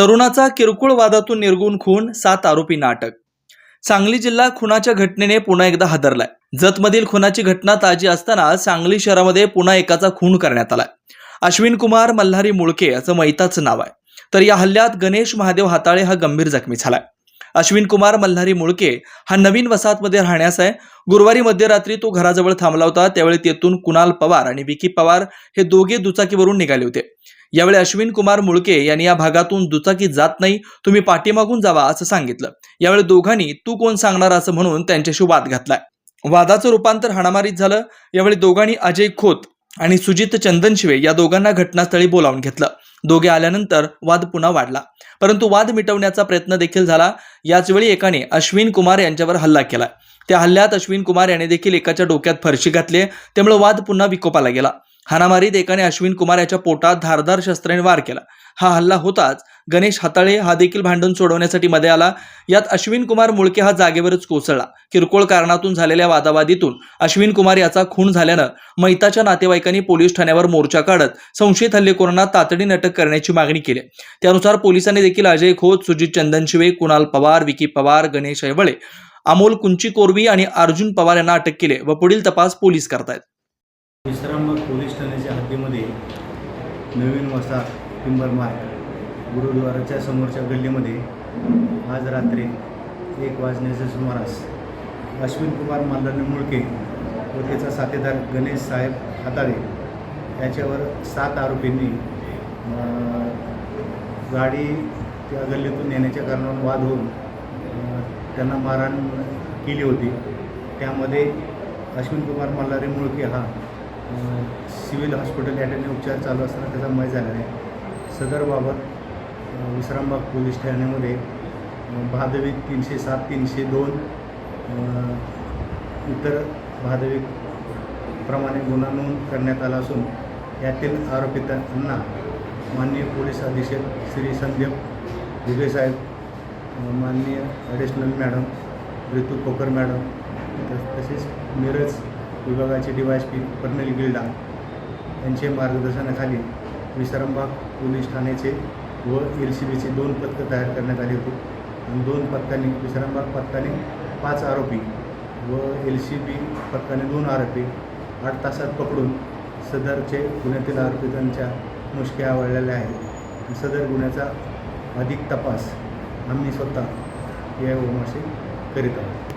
तरुणाचा किरकोळ वादातून निर्गुण खून सात आरोपी नाटक. सांगली जिल्हा खुनाच्या घटनेने पुन्हा एकदा हादरलाय. जतमधील खुनाची घटना ताजी असताना सांगली शहरामध्ये पुन्हा एकाचा खून करण्यात आलाय. अश्विन कुमार मल्हारी मुळके असं मैताचं नाव आहे. तर या हल्ल्यात गणेश महादेव हाताळे हा गंभीर जखमी झालाय. अश्विन कुमार मल्हारी मुळके हा नवीन वसाहतमध्ये राहण्यास आहे. गुरुवारी मध्यरात्री तो घराजवळ थांबला होता. त्यावेळी तेथून कुणाल पवार आणि विकी पवार हे दोघे दुचाकीवरून निघाले होते. यावेळी अश्विन कुमार मुळके यांनी या भागातून दुचाकी जात नाही तुम्ही पाठीमागून जावा असं सांगितलं. यावेळी दोघांनी तू कोण सांगणार असं म्हणून त्यांच्याशी वाद घातलाय. वादाचं रूपांतर हाणामारीत झालं. यावेळी दोघांनी अजय खोत आणि सुजित चंदनशिवे या दोघांना घटनास्थळी बोलावून घेतलं. दोघे आल्यानंतर वाद पुन्हा वाढला. परंतु वाद मिटवण्याचा प्रयत्न देखील झाला. याचवेळी एकाने अश्विन कुमार यांच्यावर हल्ला केला. त्या हल्ल्यात अश्विन कुमार याने देखील एकाच्या डोक्यात फरशी घातली त्यामुळे वाद पुन्हा विकोपाला गेला. हाणामारीत एकाने अश्विन कुमार याच्या पोटात धारदार शस्त्राने वार केला. हा हल्ला होताच गणेश हाताळे हा देखील भांडण सोडवण्यासाठी मध्ये आला. यात अश्विन कुमार मुळके हा जागेवरच कोसळला. किरकोळ कारणातून झालेल्या वादावादीतून अश्विन कुमार याचा खून झाल्यानं मैताच्या नातेवाईकांनी पोलीस ठाण्यावर मोर्चा काढत संशयित हल्लेखोरांना तातडीने अटक करण्याची मागणी केली. त्यानुसार पोलिसांनी देखील अजय खोत सुजित चंदनशिवे कुणाल पवार विकी पवार गणेश ऐवळे अमोल कुंची कोरवी आणि अर्जुन पवार यांना अटक केले व पुढील तपास पोलीस करतायत. पोलीस ठाण्याच्या हद्दीमध्ये नवीन वसा टिंबर मार्ग गुरुद्वाराच्या समोरच्या गल्लीमध्ये आज रात्री एक वाजण्याच्या सुमारास अश्विन कुमार मालदानी मुळके व त्याचा साथीदार गणेश साहेब हाताळे याच्यावर सात आरोपींनी गाडी त्या गल्लीतून नेण्याच्या कारणावर वाद होऊन त्यांना मारहाण केली होती. त्यामध्ये अश्विन कुमार मल्हारी मुळके हा सिव्हिल हॉस्पिटल या ठिकाणी उपचार चालू असताना त्याचा मय झाला आहे. सदरबाबत विश्रामबाग पोलीस ठाण्यामध्ये अं, भादवी तीनशे सात तीनशे दोन इतर भादवी प्रमाणे गुन्हा नोंद करण्यात आला असून यातील आरोपितांना माननीय पोलीस अधीक्षक श्री संदीप दुबे साहेब माननीय ॲडिशनल मॅडम ऋतू खोकर मॅडम तस- तसेच मिरज विभागाचे डी वाय एस पी कर्नल गिल्डा यांचे मार्गदर्शनाखाली विश्रामबाग पोलीस ठाण्याचे व एल सी बीचे दोन पथकं तयार करण्यात आले होते. आणि दोन पथकाने विश्रामबाग पथकाने पाच आरोपी व एल सी बी पथकाने दोन आरोपी आठ तासात पकडून सदरचे गुन्ह्यातील आरोपितांच्या मुष्क्या आवळलेल्या आहेत. सदर गुन्ह्याचा अधिक तपास आम्ही स्वतः या ओमाशी करीत आहोत.